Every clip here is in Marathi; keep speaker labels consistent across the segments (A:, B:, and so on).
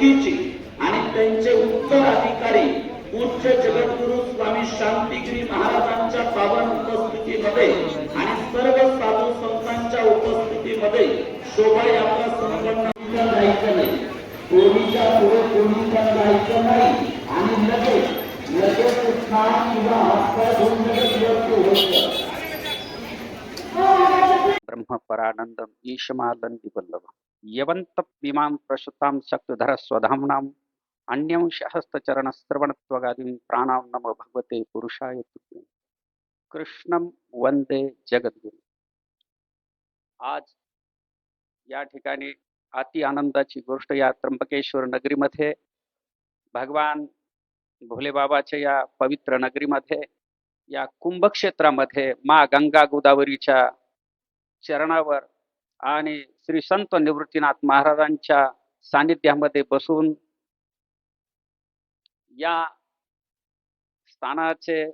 A: चुकीची आणि त्यांचे उत्तराधिकारी पूज्य जगद्गुरु स्वामी शांतिगिरी महाराजांच्या पावन उपस्थितीमध्ये आणि सर्व साधू संतांच्या उपस्थितीमध्ये शोभायात्रा संपन्न जायचं नाही. कोणीच्या पुढे कोणी पण जायचं नाही. आणि लगेच लगेच स्नान किंवा हातपाय धुवून लगेच वरती व्हायचं.
B: ब्रह्मपरानन्दम् ईशमालन्दिवल्लभ यवन्त विमां प्रसुतां शक्तिधर स्वधाम्नाम् अन्यं सहस्त्रचरणश्रवणत्वगादीं प्राणां नमो भगवते पुरुषाय तुभ्यं। कृष्णं वंदे जगद्गुरु आज या ठिकाणी अति आनंदाची गोष्ट या त्र्यंबकेश्वर नगरीमध्ये भगवान भोलेबाबाच्या या पवित्र नगरीमध्ये या कुंभक्षेत्रामध्ये मा गंगा गोदावरीच्या चरणावर आणि श्री संत निवृत्तीनाथ महाराजांच्या सानिध्यामध्ये बसून या स्थानाचे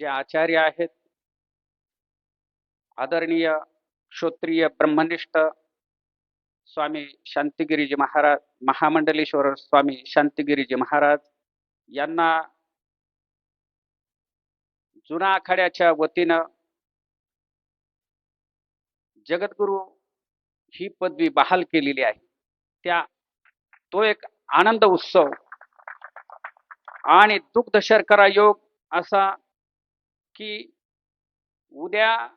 B: जे आचार्य आहेत आदरणीय क्षोत्रिय ब्रह्मनिष्ठ स्वामी शांतिगिरीजी महाराज महामंडलेश्वर स्वामी शांतिगिरीजी महाराज यांना जुना आखाड्याच्या वतीनं जगद्गुरु ही पदवी बहाल केलेली आहे. त्या तो एक आनंद उत्सव आणि दुग्ध शर्करा योग असा की उद्या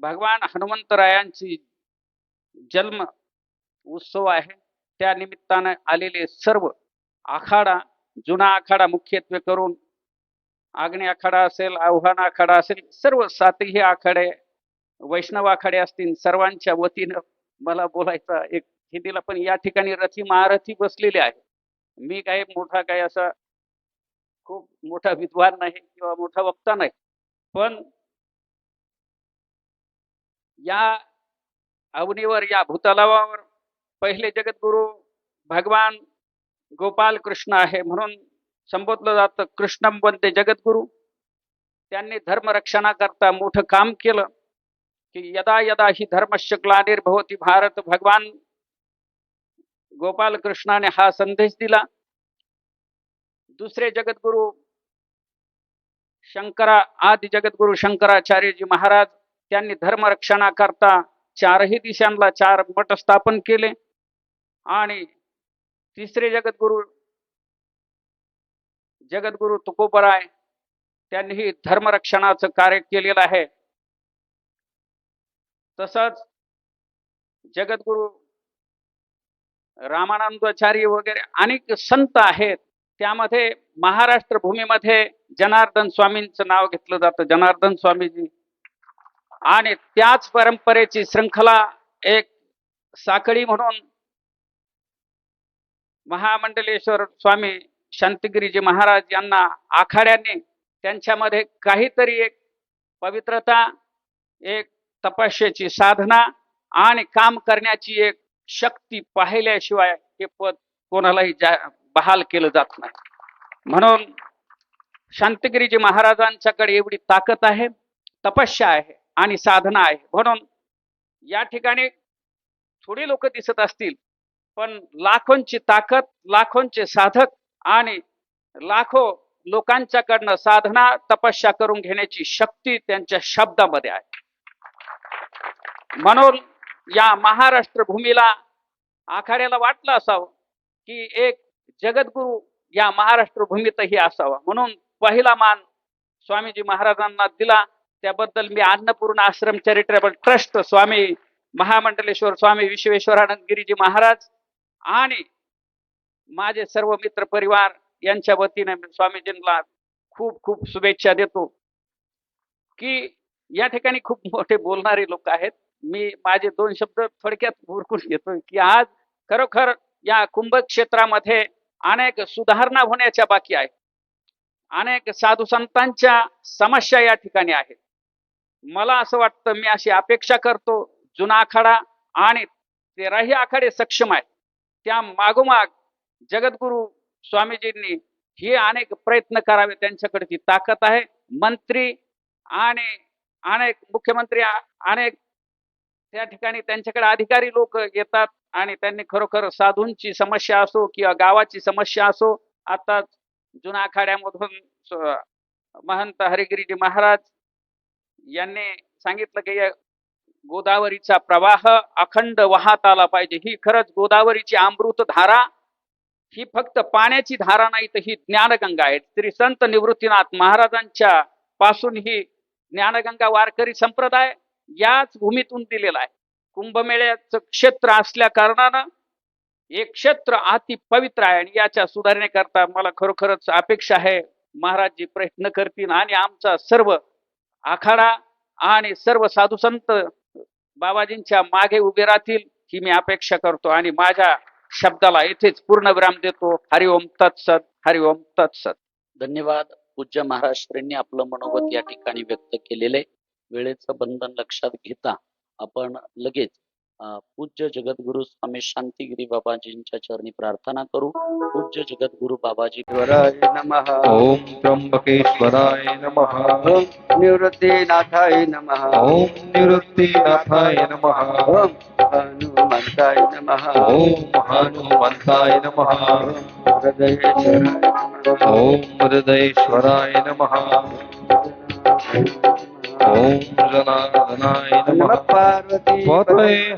B: भगवान हनुमंतरायांची जन्म उत्सव आहे. त्या निमित्तानं आलेले सर्व आखाडा जुना आखाडा मुख्यत्वे करून आग्नेय आखाडा असेल आव्हान आखाडा असेल सर्व सातही आखाडे वैष्णव आखाडे असतील सर्वांच्या वतीनं मला बोलायचा एक हिंदीला पण या ठिकाणी रथी महारथी बसलेले आहे. मी काही मोठा काही असा खूप मोठा विद्वान नाही किंवा मोठा वक्ता नाही. पण या अवनीवर या भूतलावावर पहिले जगद्गुरु भगवान गोपाल कृष्ण आहे म्हणून संबोधलं जातं. कृष्णम बनते जगद्गुरु. त्यांनी धर्मरक्षणाकरता मोठं काम केलं. की यदा यदा ही धर्मश्च ग्लानिर्भवती भारत भगवान गोपाल कृष्णाने हा संदेश दिला. दुसरे जगद्गुरु शंकरा आदि जगद्गुरु शंकराचार्यजी महाराज त्यांनी धर्मरक्षणाकरता चारही दिशांना चार मठ स्थापन केले. आणि तिसरे जगद्गुरु जगद्गुरु तुकोबराय त्यांनीही धर्मरक्षणाचं कार्य केलेलं आहे. तसंच जगद्गुरु रामानंदाचार्य वगैरे अनेक संत आहेत. त्यामध्ये महाराष्ट्र भूमीमध्ये जनार्दन स्वामींचं नाव घेतलं जातं. जनार्दन स्वामीजी. आणि त्याच परंपरेची श्रृंखला एक साखळी म्हणून महामंडलेश्वर स्वामी शांतिगिरीजी महाराज यांना आखाड्याने त्यांच्यामध्ये काहीतरी एक पवित्रता एक तपस्येची साधना आणि काम करण्याची एक शक्ती पाहिल्याशिवाय हे पद कोणालाही जा बहाल केलं जात नाही. म्हणून शांतगिरीजी महाराजांच्याकडे एवढी ताकद आहे तपस्या आहे आणि साधना आहे. म्हणून या ठिकाणी थोडी लोक दिसत असतील पण लाखोंची ताकद लाखोंचे साधक आणि लाखो लोकांच्याकडनं साधना तपस्या करून घेण्याची शक्ती त्यांच्या शब्दामध्ये आहे. म्हणून या महाराष्ट्र भूमीला आखाड्याला वाटलं असावं की एक जगद्गुरु या महाराष्ट्र भूमीतही असावा. म्हणून पहिला मान स्वामीजी महाराजांना दिला. त्याबद्दल मी अन्नपूर्ण आश्रम चॅरिटेबल ट्रस्ट स्वामी महामंडलेश्वर स्वामी विश्वेश्वरानंद गिरीजी महाराज आणि माझे सर्व मित्र परिवार यांच्या वतीने स्वामीजींना खूप खूप शुभेच्छा देतो की या ठिकाणी खूप मोठे बोलणारे लोक आहेत. मी माझे दोन शब्द थोडक्यात उरकून घेतोय की आज खरोखर या कुंभ क्षेत्रामध्ये अनेक सुधारणा होण्याच्या बाकी आहेत. अनेक साधू संतांच्या समस्या या ठिकाणी आहेत. मला असं वाटतं मी अशी अपेक्षा करतो जुना आखाडा आणि तेराही आखाडे सक्षम आहेत. त्या मागोमाग जगद्गुरु स्वामीजींनी हे अनेक प्रयत्न करावे त्यांच्याकडे ती ताकद आहे. मंत्री आणि अनेक मुख्यमंत्री अनेक त्या ठिकाणी त्यांच्याकडे अधिकारी लोक येतात आणि त्यांनी खरोखर साधूंची समस्या असो किंवा गावाची समस्या असो आता जुना आखाड्यामधून महंत हरिगिरीजी महाराज यांनी सांगितलं की या गोदावरीचा प्रवाह अखंड वाहत आला पाहिजे. ही खरंच गोदावरीची अमृत धारा ही फक्त पाण्याची धारा नाही तर ही ज्ञानगंगा आहे. श्री संत निवृत्तीनाथ महाराजांच्या पासून ही ज्ञानगंगा वारकरी संप्रदाय याच भूमीतून दिलेला आहे. कुंभमेळ्याचं क्षेत्र असल्या कारणानं एक क्षेत्र अति पवित्र आहे आणि याच्या सुधारणेकरता मला खरोखरच अपेक्षा आहे. महाराजजी प्रयत्न करतील आणि आमचा सर्व आखाडा आणि सर्व साधू संत बाबाजींच्या मागे उभे राहतील ही मी अपेक्षा करतो आणि माझ्या शब्दाला येथेच पूर्ण विराम देतो. हरिओम तत्सत हरिओम तत्सत
A: धन्यवाद. पूज्य महाराष्ट्रांनी आपलं मनोगत या ठिकाणी व्यक्त केलेले वेळेचं बंधन लक्षात घेता आपण लगेच पूज्य जगद्गुरु स्वामी शांतिगिरी बाबाजींच्या चरणी प्रार्थना करू. पूज्य जगद्गुरु बाबाजी
C: ॐ त्र्यम्बकेश्वराय नमः.
D: ॐ निवृत्तिनाथाय नमः.
C: ॐ निवृत्तिनाथाय नमः.
D: ॐ हनुमन्ताय नमः.
C: ॐ हनुमन्ताय नमः.
D: नमः.
C: ॐ हृदयेश्वराय नमः.
D: पार्वती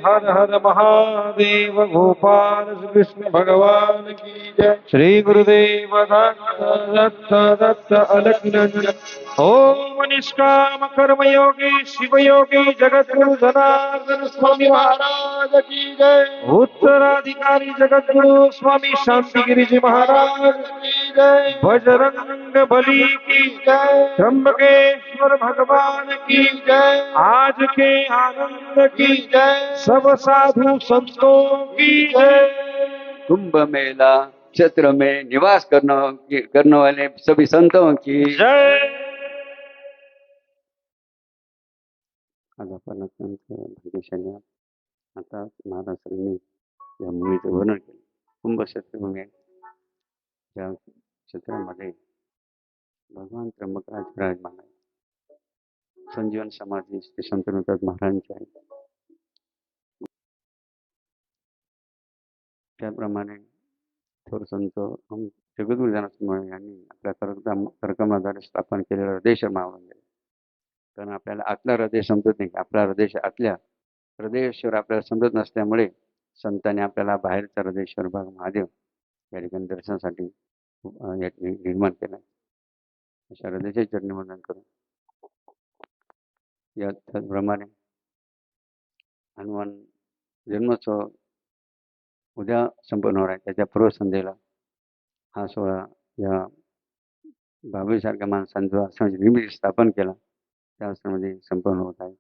C: हर हर महादेव गोपाल कृष्ण भगवान की जय। श्री गुरुदेव दत्त दत्त दत्त ओम निष्काम कर्म योगी, शिव योगी, जगद्गुरु जनार्दन स्वामी महाराज की जय। उत्तराधिकारी जगद्गुरु स्वामी शांतिगिरी जी महाराज की जय। बजरंग बली की जय। त्र्यंबकेश्वर भगवान की जय। आज के आनंद की जय। सब साधु संतों की जय।
D: कुंभ मेला क्षेत्र में निवास करने करने वाले सभी संतों की
C: जय।
D: आज आपण अत्यंत भाग्यशाली. आता महाराष्ट्रांनी या भूमीचं वर्णन केलं. कुंभ क्षेत्रभूमी आहे त्या क्षेत्रामध्ये भगवान त्र्यंबकराज विराजमान आहे संजीवन समाधी श्री संत अनुराग महाराजांचे आहे. त्याप्रमाणे थोर संत जगद्गुरु यांनी आपल्या कर्कम स्थापन केलेलं हृदय महामंदिर कारण आपल्याला आतला हृदय समजत नाही. आपला हृदय आतल्या हृदयेश्वर आपल्याला समजत नसल्यामुळे संतांनी आपल्याला बाहेरचा हृदयेश्वर भाग महादेव या ठिकाणी दर्शनासाठी निर्माण केला अशा हृदयाचे चरणी वंदन करून. या त्याचप्रमाणे हनुमान जन्मोत्सव उद्या संपन्न होणार आहे. त्याच्या पूर्वसंध्येला हा सोहळा या बाबूसारख्या माणसांचा आश्रमाची निर्मिती स्थापन केला. त्या आश्रमामध्ये संपन्न होत आहे.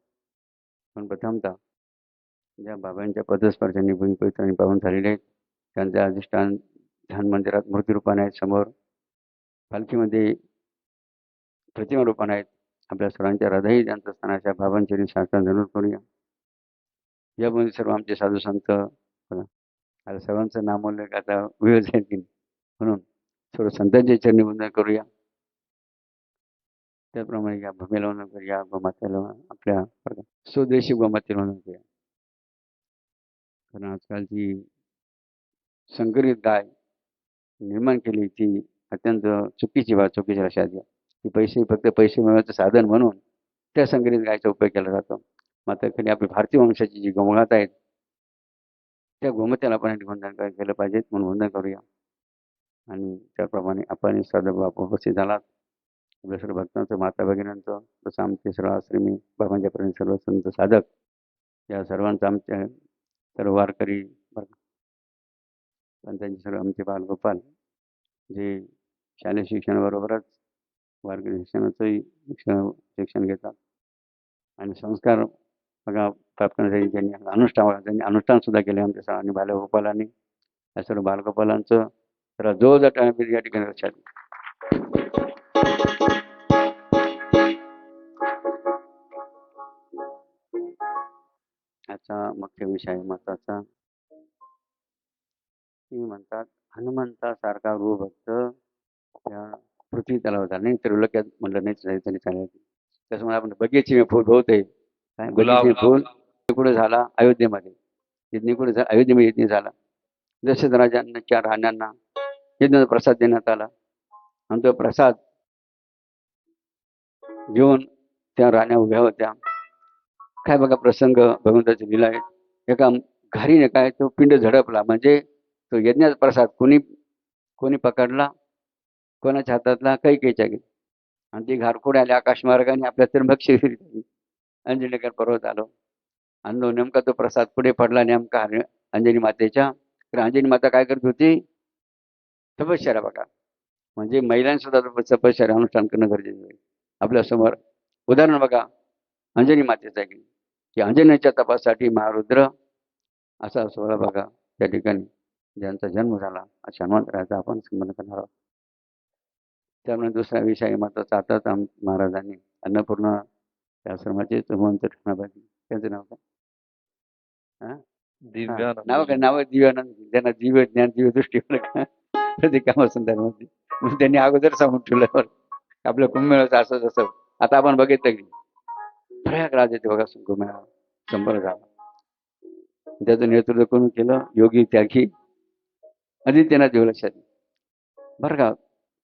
D: पण प्रथमतः ज्या बाबांच्या पदस्पर्शांनी भूमिपवित्र आणि पावन झालेले आहेत त्यांच्या अधिष्ठान ध्यान मंदिरात मूर्तीरूपाने आहेत समोर. पालखीमध्ये प्रतिमा रूपाने आहेत. आपल्या सर्वांच्या हृदयी त्यांचं स्थानाच्या बाबांचे शास्त्र जरूर करूया यामध्ये सर्व आमचे साधू संत आता सर्वांचं नामोल्लेख आता वेळ जाईल म्हणून सर्व संतांचे चरणी वंदन करूया. त्याप्रमाणे या भूमीला वंदन करूया गोमातेला आपल्या स्वदेशी गोमातेला वंदन करूया. कारण आजकालची संकरित गाय निर्माण केली ती अत्यंत चुकीची बाब चुकीच्या लक्षात घ्या. की पैसे फक्त पैसे मिळवण्याचं साधन म्हणून त्या संगीत गायचा उपयोग केला जातो. मात्र खाली आपली भारतीय वंशाची जी गोमाता आहेत त्या गोमत्याला आपण या केलं पाहिजे म्हणून वंदन करूया. आणि त्याप्रमाणे आपण साधं उपस्थित झालात. आपल्या सर्व भक्तांचं माता भगिनींचं तसं आमचे सर्व आश्रमी बाबांच्यापर्यंत सर्व संत साधक या सर्वांचं आमच्या सर्व वारकरी बरं सर्व आमचे बालगोपाल जे शालेय शिक्षणाबरोबरच वारकरी शिक्षणाचंही शिक्षण शिक्षण घेतात. आणि संस्कार बघा प्राप्त करण्यासाठी ज्यांनी अनुष्ठान त्यांनी अनुष्ठानसुद्धा केले आमच्या सरांनी बालगोपालांनी या सर्व बालगोपालांचं. तर जो जट या ठिकाणी लक्षात याचा मुख्य विषय आहे महत्त्वाचा म्हणतात हनुमंतासारखा रूप भक्त त्या पृथ्वी तलावर झाला नाही तर लोक्यात म्हणलं नाही तरी तरी चालेल. त्याच्यामुळे आपण बगीचे में फूल बहुत आहे काय?
C: गुलाब,
D: फूल कुठे झाला अयोध्येमध्ये. यज्ञ कुठे झाला अयोध्येमध्ये यज्ञ झाला. दशरथ राजांच्या राण्यांना यज्ञाचा प्रसाद देण्यात आला. आणि तो प्रसाद घेऊन त्या राण्या उभ्या होत्या. काय बघा प्रसंग भगवंताची लीला आहे. एका घारीने काय तो पिंड झडपला. म्हणजे तो यज्ञाचा प्रसाद कोणी कोणी पकडला? कोणाच्या हातातला काही काहीच्या गेली आणि ती घारखोड आली आकाशमार्गाने आपल्या त्र्यंबक फिरली अंजनेकर पर्वत आलो. आणि नेमका तो प्रसाद पुढे पडला नेमका अंजनी मातेच्या. तर अंजनी माता काय करत होती? तपश्चर्या बघा. म्हणजे महिलांनी सुद्धा तपश्चर्या अनुष्ठान करणं गरजेचं आहे. आपल्यासमोर उदाहरण बघा. अंजनी मातेचं आहे. की की अंजनीच्या तपासाठी महारुद्र असा सोहळा बघा. त्या ठिकाणी ज्यांचा जन्म झाला. अशा हनुमंतराचा आपण स्मरण करणार आहोत. त्यामुळे दुसरा विषय महत्त्वाचा आता आम महाराजांनी अन्नपूर्णा आश्रमाचे महंत ठेवण्यासाठी त्यांचं नाव काय? हा, नाव काय? नाव दिव्यानंद. त्यांना दिव्य ज्ञान दिव्य दृष्टी प्रत्येक कामासंदर्भात मध्ये मग त्यांनी अगोदर सांगून ठेवलं. आपल्या कुंभमेळाचं असं जसं. आता आपण बघितलं की प्रयागराज येथे बघा कुंभमेळा संपन्न झाला त्याचं नेतृत्व कोण केलं? योगी त्यागी. आदित्यनाथ देव लक्षात घे. बरं का?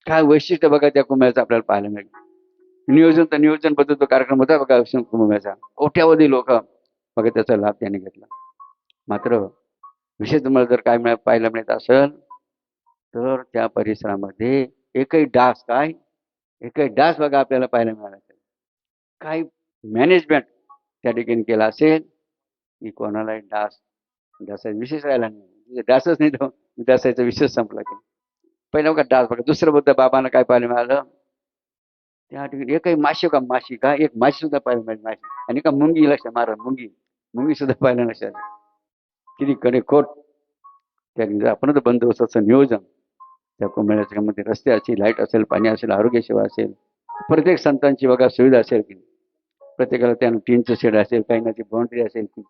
D: काय वैशिष्ट्य बघा त्या कुंभमेळ्याचं आपल्याला पाहायला मिळेल. नियोजन तर नियोजनबद्ध तो कार्यक्रम होता बघा कुंभमेळ्याचा. कोट्यावधी लोक बघा त्याचा लाभ त्याने घेतला. मात्र विशेष तुम्हाला जर काय मिळा पाहायला मिळत असेल तर त्या परिसरामध्ये एकही डास काय? एकही डास बघा आपल्याला पाहायला मिळाला असेल. काही मॅनेजमेंट त्या ठिकाणी केला असेल की कोणालाही डास डासाचा विशेष राहिला नाही. म्हणजे डासच नाही तो डासाचा विशेष संपला की पहिला बघा डास बघा. दुसरं बद्दल बाबांना काय पाहायला मिळालं? त्या ठिकाणी एकही माशी का माशी? का एक माशी सुद्धा पाहायला मिळाली माशी आणि का मुंगी लक्षात मारा मुंगी. मुंगी सुद्धा पाहायला लक्षात किती किती कडेकोट त्या आपण तर बंदोबस्ताचं नियोजन. त्या कुंभमेळ्याच्या मध्ये रस्ते असेल लाइट असेल पाणी असेल आरोग्य सेवा असेल प्रत्येक संतांची बघा सुविधा असेल की. प्रत्येकाला त्यानं टीनचं शेड असेल काही ना ती बाउंड्री असेल की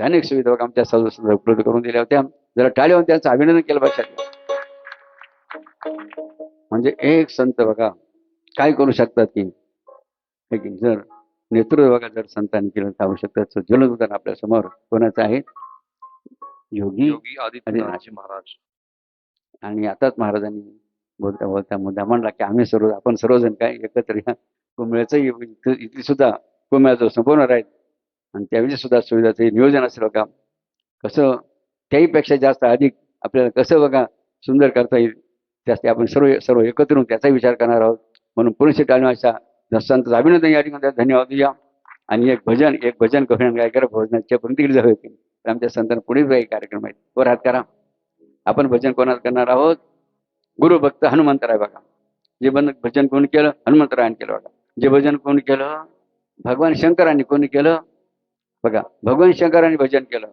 D: अनेक सुविधा बघा आमच्या सदस्यांना उपलब्ध करून दिल्या होत्या. जरा टाळेवर त्यांचं अभिनंदन केलं पाहिजे म्हणजे एक संत बघा काय करू शकतात की? हे जर नेतृत्व बघा जर संतांनी केलं तर शकतात जलद उदाहरण आपल्यासमोर कोणाचं आहे? योगी
C: योगी आदित्यनाथ महाराज
D: आणि आताच महाराजांनी बोलता बोलता मुद्दा म्हणला की आम्ही सर्व आपण सर्वजण काय एकत्र या? कुंभमेळ्याचं इथं इथली सुद्धा कुंभमेळ्याचं संपूर्ण राहील? आणि त्यावेळी सुद्धा सुविधाचं नियोजन असेल बघा. कसं त्याहीपेक्षा जास्त अधिक आपल्याला कसं बघा सुंदर करता येईल? त्यासाठी आपण सर्व सर्व एकत्र येऊन त्याचा विचार करणार आहोत. म्हणून पुरुषी टाळण्याच्या संत अभिनंदन या ठिकाणी धन्यवाद देऊया. आणि एक भजन एक भजन करून काय करा भोजनाच्या पंक्तीकडे जाऊ की तर आमच्या संतांना पुढे काही कार्यक्रम आहेत. वर हात करा. आपण भजन कोणाला करणार आहोत? गुरु भक्त हनुमंतराय बघा. जे बंद भजन कोण केलं? हनुमंतरायाने केलं बघा. जे भजन कोण केलं? भगवान शंकरांनी कोणी केलं? बघा भगवान शंकरांनी भजन केलं.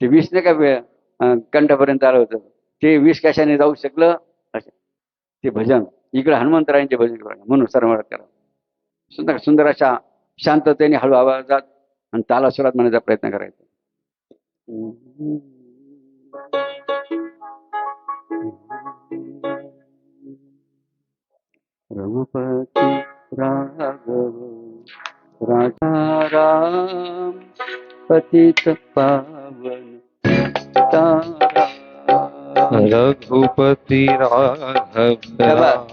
D: ते वीस नाही का कंठापर्यंत आलं होतं. ते वीस कशाने जाऊ शकलं? ते भजन इकडे हनुमंतरायांचे भजन करा म्हणून सर्व करा. सुंदर सुंदर अशा शांततेने हळू आवाजात आणि ताला सुरात म्हणण्याचा प्रयत्न करायचा. रघुपती राघव राधा राम पतित पावन
C: रघुपती राघव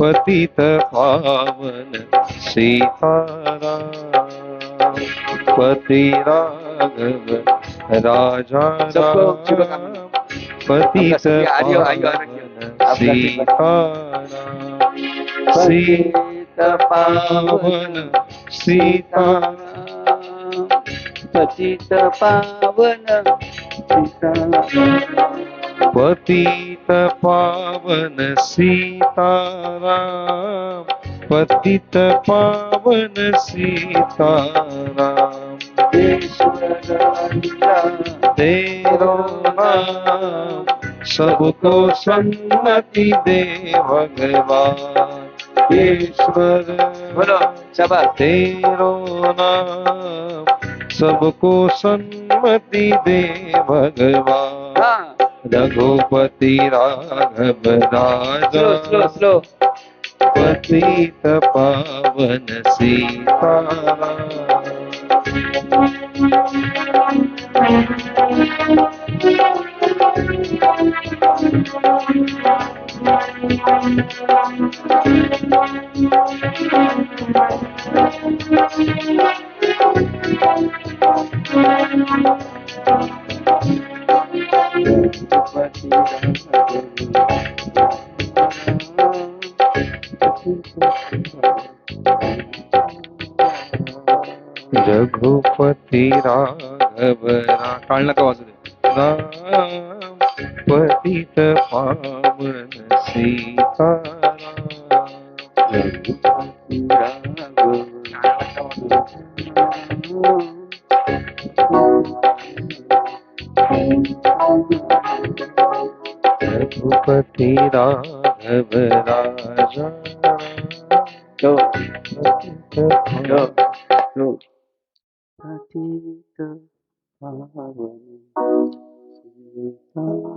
C: पतित पावन सीताराम. पती राघव राजा राम, पतित
D: आर्य- आर्य-
C: पावन सीताराम. सीता
D: पतित पावन सीताराम
C: पतित पावन सीताराम पतित पावन सीताराम।
D: ईश्वर अल्लाह
C: तेरो नाम सबको सन्मति दे भगवान। ईश्वर
D: बोलो शाबाश।
C: तेरो नाम सबको सन्मति दे भगवान। रघुपति राघव राजा। पतित पावन सीता। Thank you. रघुपति राघव टाळण्याचा वाजू दे पतित पावन सीताराम
D: रघुपती राघव
C: रघुपती राघव राजा
D: तो
C: पतित
D: तो
C: पावन
D: तो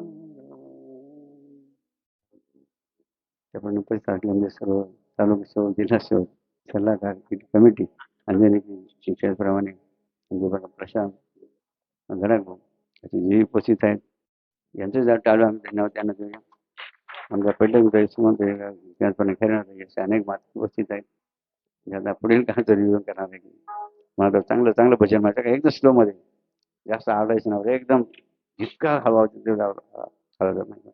D: पतित पावन म्हणजे सर्व तालुका सेवक जिल्हा सेवक सल्लागार कमिटी अंजनी शिक्षणाप्रमाणे म्हणजे प्रशांत गडाख असे जे उपस्थित आहेत यांचं जर टाळू आम्ही धन्यवाद त्यांना देऊया. आमच्या पैठण सुमंत त्याचप्रमाणे खरे असे अनेक मात उपस्थित आहेत. ज्यांना पुढील काय रिव्ह्यू करणार आहे मला तर चांगलं चांगलं भजन माझ्या एकदम स्लोमध्ये जास्त आवडायचं नव्हतं एकदम. जितका हवा होता तेवढा आवडत नाही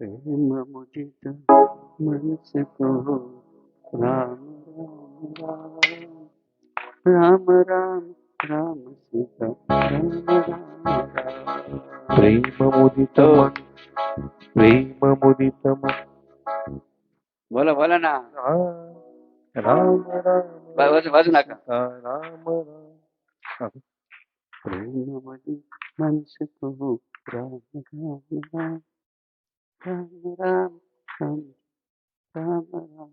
D: प्रेम मुदित मनस को राम राम राम राम राम सीता राम राम राम
C: प्रेम मुदित मन प्रेम मुदित मन
D: बोला बोला ना
C: राम राम
D: बाजू नका
C: राम राम
D: प्रेम मुदित मनस को राम राम राम राम राम राम राम राम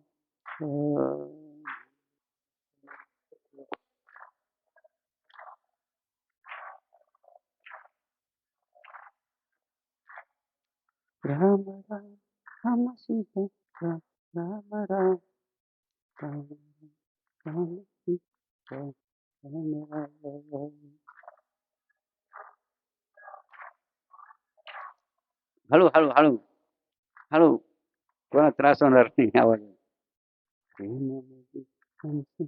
D: राम राम राम राम सीता राम राम राम राम राम सीता राम राम हळू हळू हळू हळू कोणा त्रास होणार नाही आवाज प्रेमामध्ये हंस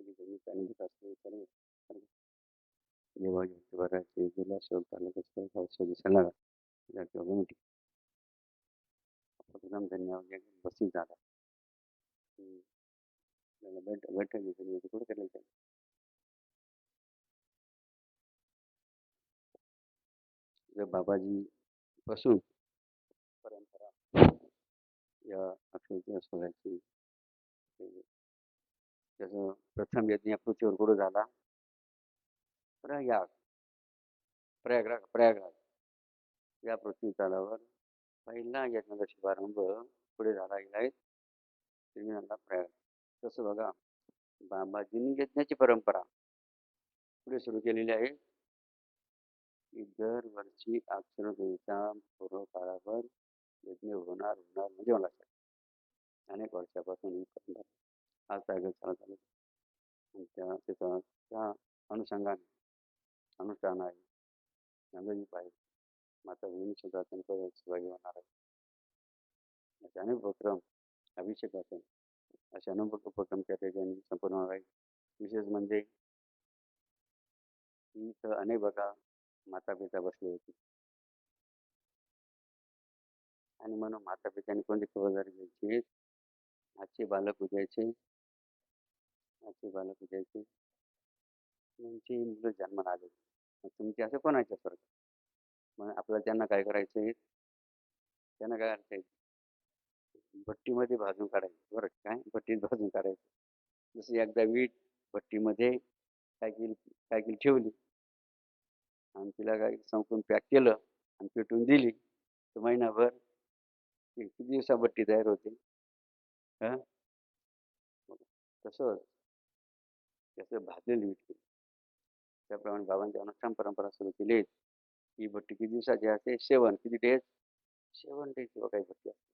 D: Angelii venit ani ಇವಾಗ ಇವಾಗ ಇದಿಲ್ಲ ಸ್ವಲ್ಪ ಔಷಧಿ ಸಣ್ಣದ ಇದಕ್ಕೆ ಹೋಗಿ ನಮ್ದು ಯಾವಾಗ ಬಸ್ಸಿಗೆ ಜಾಗ ನಾನು ಬೆಡ್ ಬೆಡ್ ಆಗಿದ್ದೀನಿ ಇದು ಕೂಡ ಕಲಿತೇನೆ ಇದು ಬಾಬಾಜಿ ಬಸು ಪರಂಪರಾ ಯಾ ಅಕ್ಷರ ಸ್ವರಾಜಿ त्याचं प्रथम यज्ञ पृथ्वीवर गुरु झाला? प्रयाग. प्रयागराग प्रयागराग या पृथ्वी तलावर पहिला यज्ञाचा शुभारंभ पुढे झाला गेला आहे श्रीनाथला प्रयाग. तसं बघा बाबाजींनी यज्ञाची परंपरा पुढे सुरू केलेली आहे. की दरवर्षी अक्षरदेवीच्या पूर्व काळावर यज्ञ होणार होणार म्हणजे मला अनेक वर्षापासून ही परंपरा आज टायगर चालत आली त्या त्याचा त्या अनुषंगाने अनुष्ठान आहे. नंदजी पाहिजे. माता भगिनी सुद्धा त्यांचा सहभागी होणार आहे असे अनेक उपक्रम अभिषेक असेल असे अनेक उपक्रम त्या ठिकाणी संपूर्ण होणार आहे विशेष म्हणजे इथं अनेक बघा माता पिता बसले होते. आणि म्हणून माता पित्याने कोणती खबरदारी घ्यायची? आजचे बालक उद्याचे आजचे बालक उद्याचे म्हणजे मुलं जन्माला आले मग तुमचे असं आहे स्वर्ग मग आपल्याला त्यांना काय करायचंय त्यांना काय करायचं? भट्टीमध्ये भाजून काढायचं. बरं काय? भट्टीत भाजून काढायचं. जसं एकदा वीट भट्टीमध्ये काय केली काय केली? ठेवली. आणि तिला काय संपून पॅक केलं आणि पेटून दिली. तर महिनाभर किती दिवसा भट्टी तयार होते. हां? तसंच. त्याचं भाजलेली वीट केली त्याप्रमाणे बाबांची अनुष्ठान परंपरा सुरू केली. ही भट्टी किती दिवसाची असते? सेवन. किती डेज सेवन डेज किंवा काही भट्टी असते.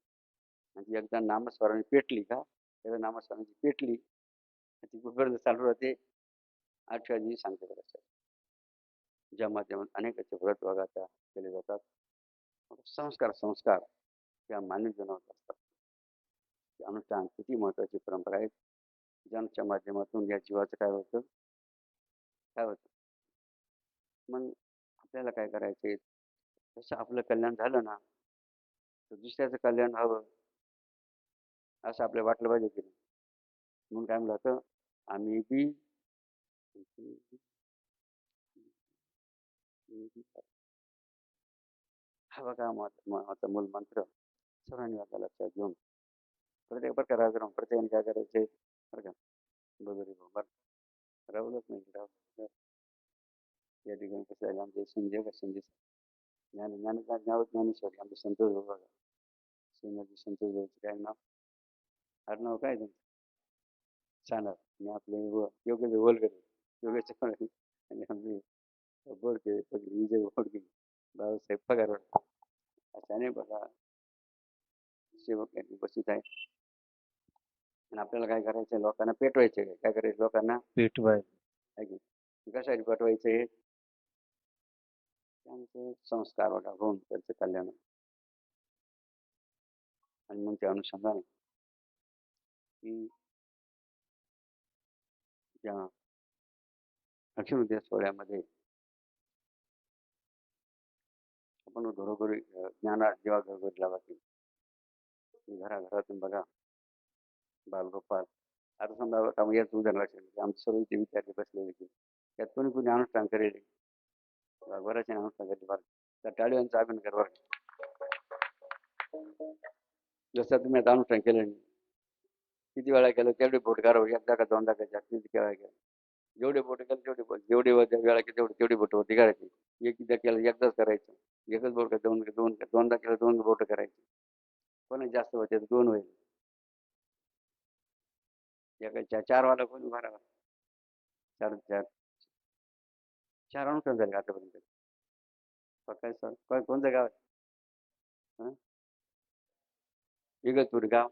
D: आणि ती एकदा नामस्मरणाने पेटली का? एकदा नामस्मरणाची पेटली आणि ती कुठपर्यंत चालू राहते? आठव्या दिवशी सांगते असतात ज्या माध्यमात अनेक असे व्रत वगैरे केले जातात. संस्कार संस्कार या मानवी जीवनात असतात. हे अनुष्ठान किती महत्वाची परंपरा आहे ज्यांच्या माध्यमातून या जीवाचं काय होतं? काय होतं? मग आपल्याला काय करायचे? जसं आपलं कल्याण झालं ना तर दुसऱ्याचं कल्याण व्हावं असं आपल्याला वाटलं पाहिजे की नाही. म्हणून काय म्हणलं होतं? आम्ही बी हा बघा मत- महत्त्वाचा मूल मंत्र सर्वांनी आता लक्षात घेऊन. प्रत्येक प्रकार प्रत्येकाने काय करायचे बरं का? बघू रे बाबा राहुलच नाही राहुल. या ठिकाणी कसं आहे? आमचे संजय का? संजय ज्ञान ज्ञान ज्ञान ज्ञानेश्वरी. आमचे संतोष भाऊ बघा. श्रीमती संतोष भाऊचं काय नाव? आडनाव काय त्यांचं सांगणार आणि आपले योग्य योगेश वलगरे योगेश चव्हाण. आणि आमचे बोडके विजय बोडके बाबासाहेब पगार अशा बघा. सेवक यांनी उपस्थित आहे आणि आपल्याला काय करायचं लोकांना पेटवायचे काय करायचं लोकांना?
C: पेटवाय.
D: कशासाठी पेटवायचे त्यांचे संस्कार वगैरे होऊन त्यांचं कल्याण. आणि मग त्या अनुषंगाने की त्या लक्ष्मीदेव सोहळ्यामध्ये आपण घरोघरी अं, ज्ञाना जेव्हा घरोघरी लावायची घराघरातून बघा बालगोपाल आता समजा आता मग याच उदाहरण लक्षात घ्या. आमचे सर्व इथे विद्यार्थी बसलेले की त्यात कोणी कोणी अनुष्ठान करेल बा- बऱ्याच जण अनुष्ठान करेल बरं त्या टाळीवांचा अभिनय कर बरं जसं तुम्ही आता अनुष्ठान केलं नाही किती वेळा केलं तेवढे बोट करावं एकदा का दोनदा का जास्त किती वेळा केलं जेवढे बोट केलं तेवढे बोट जेवढे वे- वेळा केलं तेवढे तेवढी बोट होती करायची एकदा केलं एकदाच करायचं एकच बोट का दोन दोन दोनदा केलं दोन बोट करायची कोणी जास्त होते तर दोन होईल एका चार वाला कोण उभा राहा चार चार. चार अनुष्ठान झाले आतापर्यंत? प- सर काय कोणतं गाव आहे इगतपूर गाव.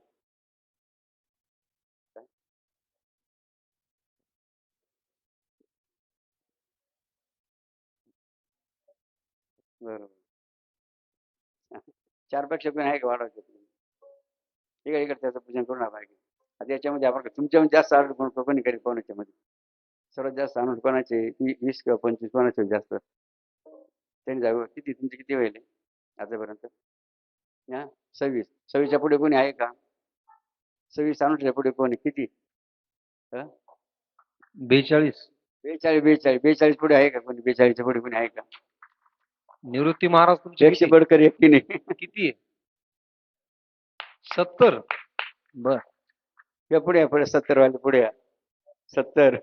D: बरोबर. चारपेक्षा पण आहे का वाढवायचं? इकडे इकडे त्याचं पूजन करून पाहिजे आता याच्यामध्ये आपण तुमच्यामध्ये जास्त आनंद कोण कोणी करेल कोणाच्या मध्ये सर्वात जास्त आनंद कोणाचे? वीस किंवा पंचवीस कोणाचे जास्त? त्यांनी जावं किती तुमचे किती होईल? आतापर्यंत हा? सव्वीस. सव्वीसच्या पुढे कोणी आहे का? सव्वीस अनुठच्या पुढे कोणी? किती?
C: बेचाळीस.
D: बेचाळीस बेचाळीस. बेचाळीस पुढे आहे का कोणी? बेचाळीसच्या पुढे कोणी आहे का?
C: निवृत्ती महाराज तुमचे
D: एकशे? बडकर एकटी नाही?
C: किती? सत्तर. बर.
D: या पुढे पुढे सत्तर वाले पुढे सत्तर.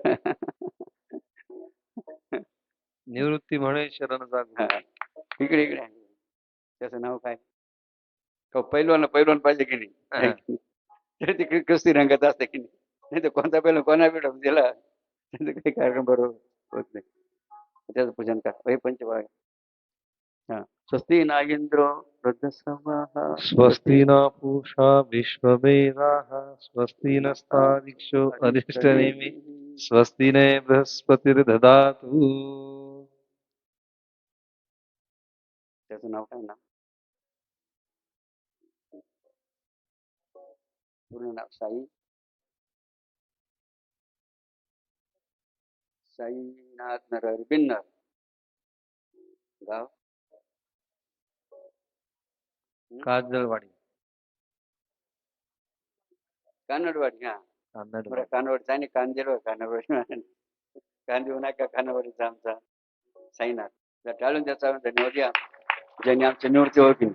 C: निवृत्ती म्हणे शरण जाग.
D: इकडे इकडे. त्याचं नाव काय? पैलवान पैलवान पाहिजे की नाही? तर ते क्रि- क्रिस्ती रंगात असते की नाही? नाही तर कोणता पैलवान कोणा भेट दिला? त्यांचं काही कार्यक्रम बरोबर होत नाही. त्याचं पूजन कर. हे हा. स्वस्ती नागेंद्र वृद्धसवाः
C: स्वस्ति न पूषा विश्ववेदाः स्वस्ति नस्तादिक्षो अधिष्ठनेमि स्वस्ति न बृहस्पतिर्ददातु।
D: त्याचं नाव काय ना? पूर्ण नाव साई. साईनाथ नरहरी बिन्नर. गाव?
C: काजळवाडी.
D: कानडवाडी हा. बरं कानवडचा आणि कांदेलो कानवड कांदेव नाही का कानवडीचा आमचा साईनाथ. तर टाळून त्याचा धन्यवाद या ज्यांनी आमच्या निवृत्ती ओळखली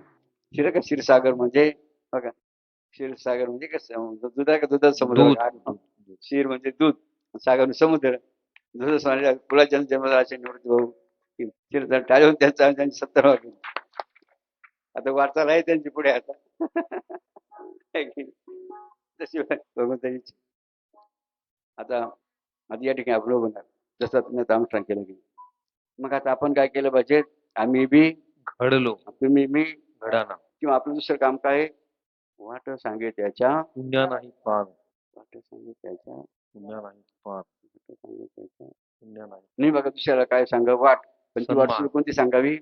D: शिर का क्षीरसागर म्हणजे बघा क्षीरसागर म्हणजे कसं दूध का दुधाचा समुद्र. क्षीर म्हणजे दूध. सागर म्हणजे समुद्र. दुध कुळाच्या जन्मदाराचे निवृत्ती भाऊ क्षीर टाळून त्यांचा त्यांची सत्तर वागली आता वार्ताला आहे त्यांची पुढे आता? तशी भगवंताची. आता आता या ठिकाणी आपण होणार जसं तुम्ही आता अनुष्ठान केलं की मग आता आपण काय केलं पाहिजे? आम्ही बी
C: घडलो.
D: तुम्ही मी
C: घडाना
D: किंवा आपलं दुसरं काम काय? वाट सांगे त्याच्या.
C: पुण्य नाही पान
D: वाट सांगे त्याच्या.
C: पुण्य नाही पान
D: सांगे त्याच्या.
C: पुण्य नाही.
D: नाही बघा दुसऱ्याला काय सांगा वाट. पण ती वाट कोणती सांगावी?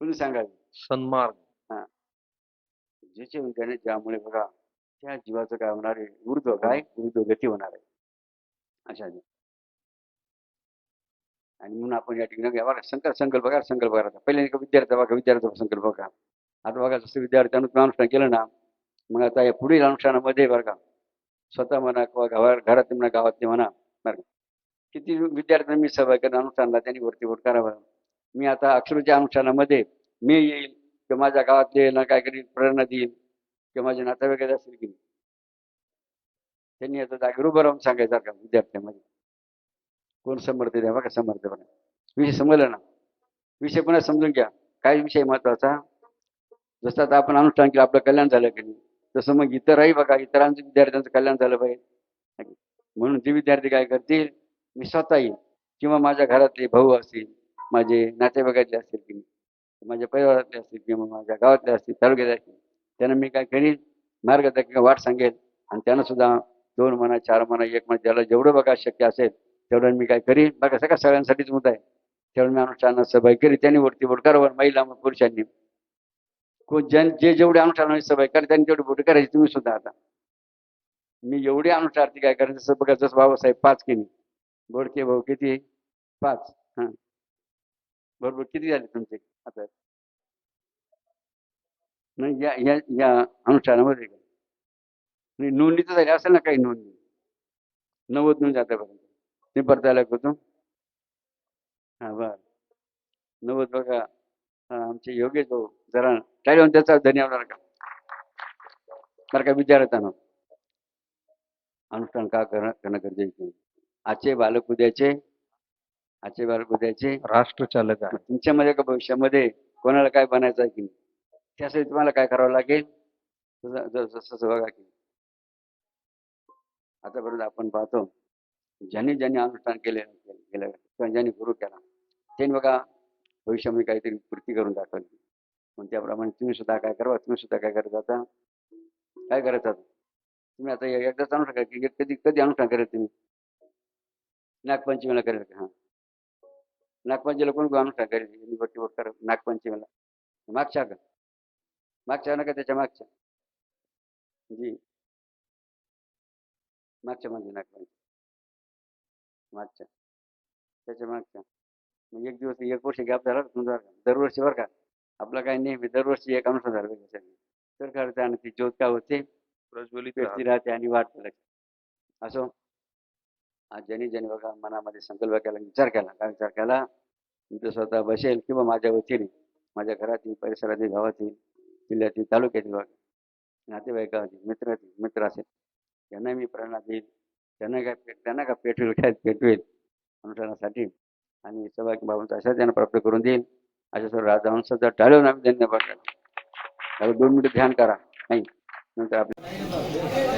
D: कोणती सांगावी?
C: सन्मार्ग.
D: ज्याचे त्याने ज्यामुळे बघा त्या जीवाचं काय होणार आहे? ऊर्ध्व काय? ऊर्ध्व गती होणार आहे. अशा. आणि म्हणून आपण या ठिकाणी बघा बघा, संकल्प संकल्प करा संकल्प करायचा पहिले विद्यार्थी बघा विद्यार्थी संकल्प बघा. आता बघा जसं विद्यार्थ्यानं अनुष्ठान केलं ना मग आता या पुढील अनुष्ठानामध्ये बरं का स्वतः म्हणा किंवा गावा घरात म्हणा गावातले म्हणा बरं का किती विद्यार्थ्यांनी मी सहभाग केला अनुष्ठानला त्यांनी वरती वोट करावं मी आता अक्षरच्या अनुष्ठानामध्ये मी येईल किंवा माझ्या गावातले ना काहीतरी प्रेरणा देईल किंवा माझे नातेवाईक असेल की नाही. त्यांनी आता जागेवर उभं राहून सांगायचं का विद्यार्थ्यांमध्ये. कोण समर्थ द्या बघा समर्थपणा. विषय समजलं ना. विषय पुन्हा समजून घ्या. काय विषय महत्त्वाचा जसं आता आपण अनुष्ठान केलं आपलं कल्याण झालं की नाही. तसं मग इतरही बघा इतरांचं विद्यार्थ्यांचं कल्याण झालं पाहिजे. म्हणून ते विद्यार्थी काय करतील? मी स्वतः येईल. किंवा माझ्या घरातले भाऊ असतील माझे नातेवाईकातले असतील की नाही. माझ्या परिवारातले असतील किंवा माझ्या गावातले असतील तालुक्यात असतील त्यांना मी काय करीन? मार्गदर्शक वाट सांगेल. आणि त्यांना सुद्धा दोन म्हणा चार म्हणा एक म्हणा ज्याला जेवढं बघा शक्य असेल तेवढं मी काय करीन? बघा सगळ्या सगळ्यांसाठीच मुद्दा आहे. तेवढं मी अनुष्ठानात सहभागी करी त्यांनी वरती बोट करावं महिला मग पुरुषांनी. ज्यां जे जेवढे अनुष्ठान सहभागी करा त्यांनी तेवढी बोट करायची तुम्ही सुद्धा आता. मी एवढे अनुष्ठार्थी काय करायचं जसं बघा जसं बाबासाहेब पाच केली. बोडके भाऊ किती? पाच. हां. बरोबर किती झाले तुमचे? नाही या या या अनुष्ठानामध्ये नाही नोंदणी तर झाली असेल ना काही नोंदणी नव्वद नोंद आतापर्यंत. ते परत आला होतो बर. नव्वद बघा. आमचे योगेश भाऊ जरा टाळी त्याचा धन्यवाद का. बरं का विचारताना अनुष्ठान का करणं करणं गरजेचं आजचे बालक उद्याचे आजचे बालक उद्याचे
C: राष्ट्रचालक आहे.
D: तुमच्यामध्ये का भविष्यामध्ये कोणाला काय बनायचं आहे की नाही? त्यासाठी तुम्हाला काय करावं लागेल? जसं बघा की. आतापर्यंत आपण पाहतो ज्यांनी ज्यांनी अनुष्ठान केले केलं किंवा ज्यांनी गुरु केला त्यांनी बघा भविष्यामध्ये काहीतरी कृती करून दाखवली. मग त्याप्रमाणे तुम्ही सुद्धा काय करावं तुम्ही सुद्धा काय करत आता काय करायचं आता तुम्ही आता एकदाच अनुष्ठान करा कधी कधी अनुष्ठान करायचं तुम्ही? नागपंचमीला करेल का? हां. नागपंचमीला कोण यांनी वरती वर करा नागपंचमीला. मागच्या का मागच्या ना का त्याच्या मागच्या? जी. मागच्या म्हणजे नागपंचमी. मागच्या. त्याच्या मागच्या. मग एक दिवस एक वर्ष गॅप झाला तुमचा दरवर्षी बरं का आपला काही नेहमी दरवर्षी एक. तर करते आणि ती ज्योत काय होते?
C: प्रज्वलित
D: राहते. आणि वाढते असो? ज्यांनी ज्यांनी बघा मनामध्ये संकल्प केला विचार केला काय विचार केला? मी तो स्वतः बसेल किंवा माझ्या वतीने माझ्या घरातील परिसरातील गावातील जिल्ह्यातील तालुक्यातील बघा. नातेवाईकातील मित्रातील मित्र असेल त्यांना मी प्रेरणा देईल. त्यांना काय त्यांना काय पेटवेल काय पेटवेल अनुष्ठानासाठी आणि सहभागी बाबांचा अशा त्यांना प्राप्त करून देईल. अशा सर्व राजहंसाचा टाळून आम्ही धन्यवाद करा दोन मिनिटं ध्यान करा. नाही नंतर आपल्या